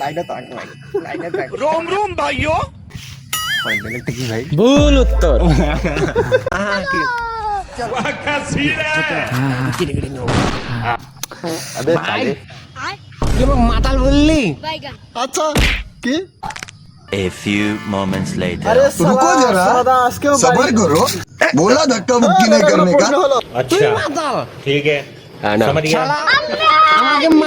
লাইনে তাক ভাই লাইনে তাক रोम रोम भाइयों বেলেগটা কি ভাই ভুল উত্তর আহ কি আবে তালে তুই আমাকে মাতাল বললি বাইগান আচ্ছা কি A few moments later. अरे रुको जरा साला আজকেও सबर करो बोला धक्का मुक्की नहीं करने का হলো তুই মাতাল ठीक है হ্যাঁ, समझ गया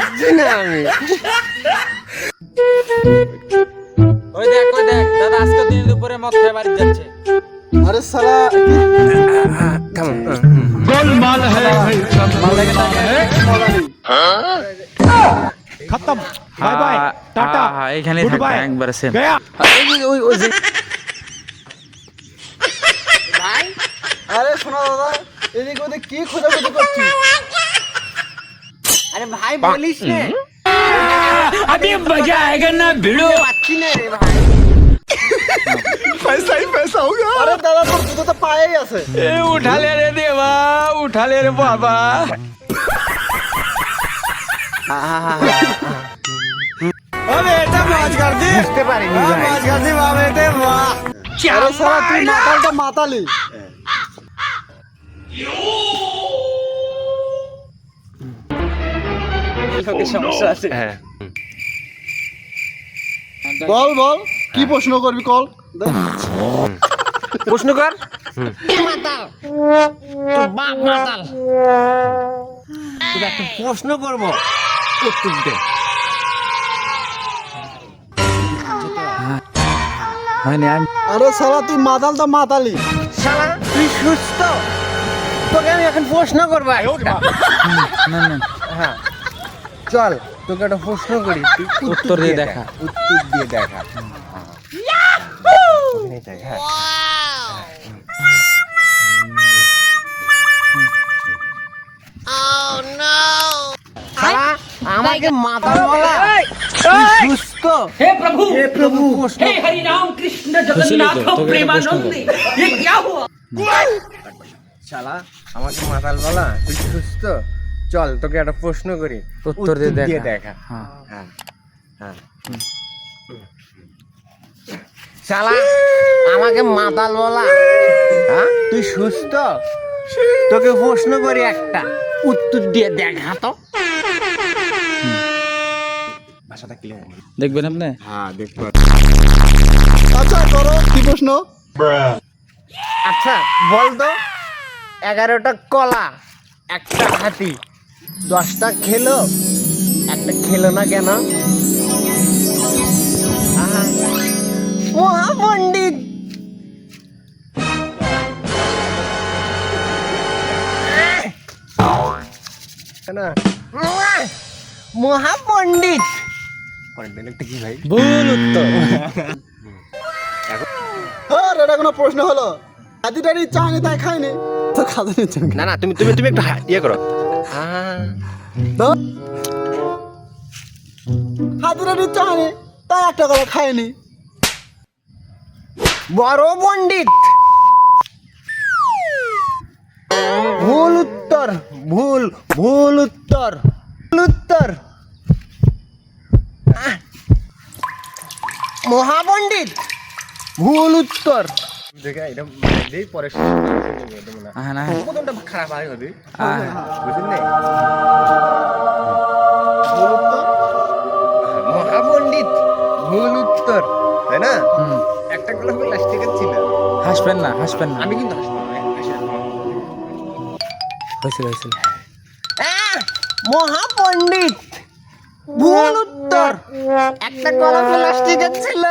খুঁজে না আমি। ওই দেখ ওই দেখ দাদা আজকে দিন দুপুরে মদ খেয়ে বাড়ি যাচ্ছে। আরে সালা বাই বাই টাটা। এখানে থাকবে একবার সেম আরে শোনো দাদা এদিক ওদিক কি খোঁজাখুঁজি করছি আরে ভাই বলিস না अभी मजा आएगा ना भिड़ो পাচ্ছি না রে ভাই पैसा ही पैसा होगा আরে দাদা তোর জুতো তো পায়েই আছে उठा ले रे देवा उठा ले रे बाबा বুঝতে পারিনি ভাই আরে সালা তুই মাতালটা মাতালি সমস্যা আছে? হ্যাঁ। বল বল কি প্রশ্ন করবি কল? প্রশ্ন কর। মাতাল। মাতাল। একটা প্রশ্ন করব। উত্তর মানে আরে সালা তুই মাতালি শালা তুই সুস্থ। তোকে আমি এখন প্রশ্ন করব। না না হ্যাঁ চল তোকে একটা প্রশ্ন করি। উত্তর দিয়ে দেখা। উত্তর দিয়ে দেখা। হ্যাঁ। আমাকে মাতাল বলা। সুস্থ হে প্রভু! হে প্রভু প্রশ্ন। বুঝলি তো তোকে একটা প্রশ্ন করব। শালা আমাকে মাতাল বলা তুই সুস্থ চল তোকে একটা প্রশ্ন করি। উত্তর দিয়ে দেখা। দেখা। হ্যাঁ। হ্যাঁ। হ্যাঁ। শালা আমাকে মাতাল বলা। হ্যাঁ? তুই সুস্থ? তোকে প্রশ্ন করি একটা। উত্তর দিয়ে দেখা তো। ভাষাটা ক্লিয়ার দেখবেন আপনি? হ্যাঁ দেখতে আচ্ছা করো কি প্রশ্ন? আচ্ছা বল তো এগারোটা কলা একটা হাতি। দশটা খেলো? একটা খেলো না কেন? আহা, মহাপণ্ডিত! মহাপণ্ডিত! কি ভাই? ভুল উত্তর। আর এটা কোনো প্রশ্ন হলো। তাই খাইনি তো না না তুমি তুমি তুমি একটু ইয়ে করো। বড় পণ্ডিত। ভুল উত্তর ভুল ভুল উত্তর ভুল উত্তর। মহাপণ্ডিত। ভুল উত্তর। দেখা এটা দেই পরে হ্যাঁ না। প্রথমটা খারাপ হয় হবে আহ, বুঝলেন? না ভুল উত্তর মহাপণ্ডিত। ভুল উত্তর তাই না? হুম। একটা গোলাপ প্লাস্টিকের ছিল। হাসবেন না হাসবেন না। আমি কিন্তু হাসবো না, হাসি হয়েছিল হয়েছিল। মহাপণ্ডিত ভুল উত্তর। একটা কলা প্লাস্টিকের ছিল।